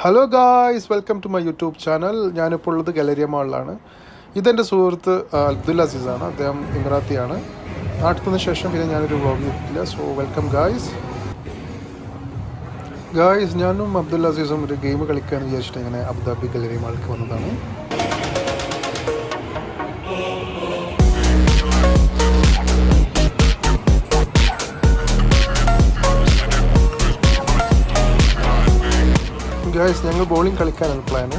Hello guys welcome to my YouTube channel ഞാനിപ്പോൾ ഉള്ളത് ഗലരിയ മാളിലാണ്. ഇതെന്റെ സുഹൃത്ത് അബ്ദുൽ അസീസാണ്. അദ്ദേഹം ഇമറാത്തിയാണ്. നാട്ടിൽ ശേഷം പിന്നെ ഞാനൊരു വ്ളോഗ് ചെയ്തിട്ടില്ല സോ വെൽക്കം ഗായ്സ് ഗായ്സ് ഞാനും അബ്ദുൽ അസീസും ഒരു ഗെയിം കളിക്കാമെന്ന് വിചാരിച്ചിട്ട് ഇങ്ങനെ അബുദാബി ഗലരി മാളിലേക്ക് വന്നതാണ്. ഗായ്സ് ഞങ്ങൾ ബോളിംഗ് കളിക്കാനാണ് പ്ലാന്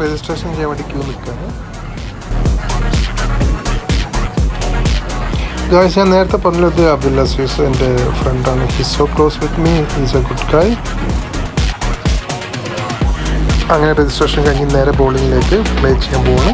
രജിസ്ട്രേഷൻ ചെയ്യാൻ വേണ്ടി ക്യൂ നിൽക്കുകയാണ് ഗായ്സ് ഞാൻ നേരത്തെ പറഞ്ഞത് അബ്ദുൽ അസീസ് എന്റെ ഫ്രണ്ടാണ് he's so close with me is a good guy അങ്ങനെ രജിസ്ട്രേഷൻ കഴിഞ്ഞ് നേരെ ബോളിങ്ങിലേക്ക് പ്ലേ ചെയ്യാൻ പോവാണ്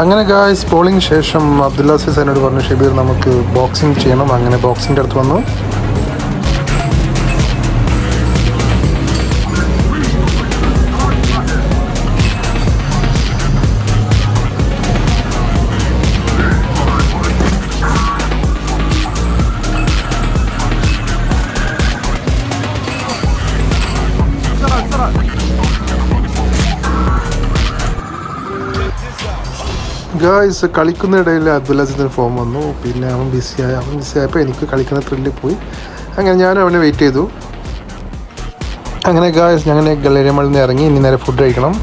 അങ്ങനെ ഗായ്സ് ബോളിംഗ് ശേഷം അബ്ദുല്ല അസീസ് എന്നോട് പറഞ്ഞു ഷബീർ നമുക്ക് ബോക്സിംഗ് ചെയ്യണം. അങ്ങനെ ബോക്സിന്റെ അടുത്ത് വന്നു. ഗായ്സ് കളിക്കുന്നതിടയിൽ അബ്ദുൽ അബ്ദുല്ലാസിന്റെ ഫോം വന്നു. പിന്നെ അവൻ ബിസിയായി അവൻ ബിസിയായപ്പോൾ എനിക്ക് കളിക്കുന്ന ത്രില്ലിൽ പോയി. അങ്ങനെ ഞാനും അവനെ വെയിറ്റ് ചെയ്തു. അങ്ങനെ ഗായ്സ് ഞങ്ങൾ ഗലേരിയമളിൽ നിന്ന് ഇറങ്ങി ഇനി നേരെ ഫുഡ് കഴിക്കണം.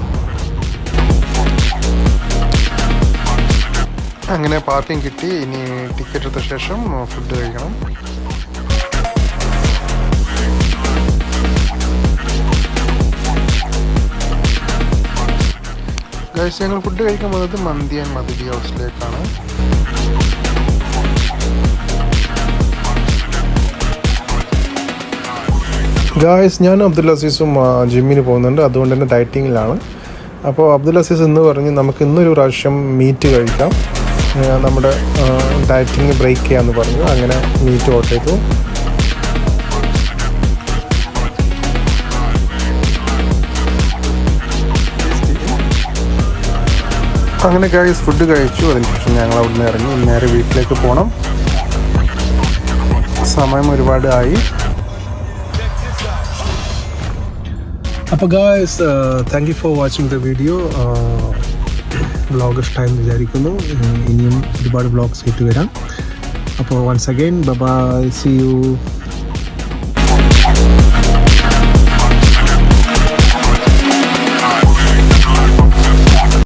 അങ്ങനെ പാർക്കിംഗ് കിട്ടി. ഇനി ടിക്കറ്റ് എടുത്ത ശേഷം ഫുഡ് കഴിക്കണം. ഗൈസ് ഞങ്ങൾ ഫുഡ് കഴിക്കാൻ പോകുന്നത് മന്തി ആൻഡ് മധുരി ഹൗസിലേക്കാണ്. ഗായ്സ് ഞാൻ അബ്ദുൽ അസീസും ജിമ്മിന് പോകുന്നുണ്ട്. അതുകൊണ്ട് തന്നെ ഡയറ്റിങ്ങിലാണ്. അപ്പോൾ അബ്ദുൽ അസീസ് എന്ന് പറഞ്ഞ് നമുക്ക് ഇന്നൊരു പ്രാവശ്യം മീറ്റ് കഴിക്കാം. നമ്മുടെ ഡയറ്റിങ് ബ്രേക്ക് ചെയ്യാമെന്ന് പറഞ്ഞു. അങ്ങനെ മീറ്റ് ഓർഡർ ചെയ്തു. അങ്ങനെ കഴിച്ച് ഫുഡ് കഴിച്ചു. അതിനുശേഷം ഞങ്ങൾ അവിടുന്ന് ഇറങ്ങി. നേരെ വീട്ടിലേക്ക് പോകണം സമയം ഒരുപാട് ആയി. അപ്പോൾ guys thank you for watching the video vlog ഇഷ്ടമായെന്ന് വിചാരിക്കുന്നു. ഇനിയും ഒരുപാട് വ്ളോഗ്സ് കിട്ടി വരാം. അപ്പോൾ once again bye see you